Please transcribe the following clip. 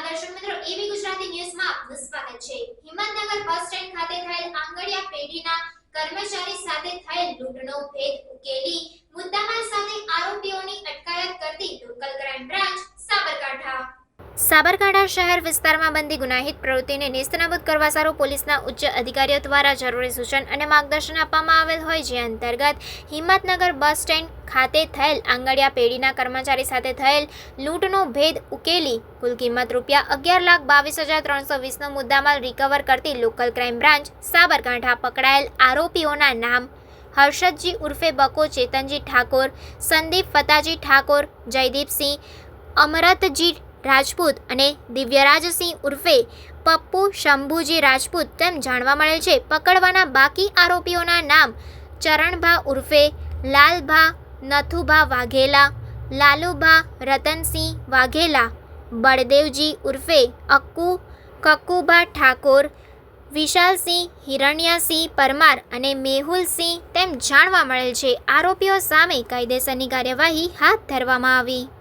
નમસ્કાર દર્શક મિત્રો એબી ગુજરાતી ન્યૂઝમાં આપનું સ્વાગત છે. હિંમતનગર બસ સ્ટેન્ડ ખાતે થયેલ આંગળિયા પેઢીના કર્મચારી સાથે થયેલ લૂંટનો ભેદ ઉકેલી સાબરકાંઠા શહેર વિસ્તારમાં બંધી ગુનાહિત પ્રવૃત્તિને નેસ્તનાબૂદ કરવા સારું પોલીસના ઉચ્ચ અધિકારીઓ દ્વારા જરૂરી સૂચન અને માર્ગદર્શન આપવામાં આવેલ હોય જે અંતર્ગત હિંમતનગર બસ સ્ટેન્ડ ખાતે થયેલ આંગડિયા પેઢીના કર્મચારી સાથે થયેલ લૂંટનો ભેદ ઉકેલી કુલ કિંમત રૂપિયા અગિયાર લાખ બાવીસ હજાર ત્રણસો વીસનો મુદ્દામાલ રિકવર કરતી લોકલ ક્રાઇમ બ્રાન્ચ સાબરકાંઠા પકડાયેલ આરોપીઓના નામ હર્ષદજી ઉર્ફે બકો, ચેતનજી ઠાકોર, સંદીપ ફતાજી ઠાકોર, જયદીપસિંહ, અમરતજી રાજપૂત અને દિવ્યરાજસિંહ ઉર્ફે પપ્પુ શંભુજી રાજપૂત તેમ જાણવા મળેલ છે. પકડવાના બાકી આરોપીઓના નામ ચરણભા ઉર્ફે લાલભા, નથુભા વાઘેલા, લાલુભા રતનસિંહ વાઘેલા, બળદેવજી ઉર્ફે અક્કુ, કક્કુભા ઠાકોર, વિશાલસિંહ હિરણ્યસિંહ પરમાર અને મેહુલસિંહ તેમ જાણવા મળેલ છે. આરોપીઓ સામે કાયદેસરની કાર્યવાહી હાથ ધરવામાં આવી.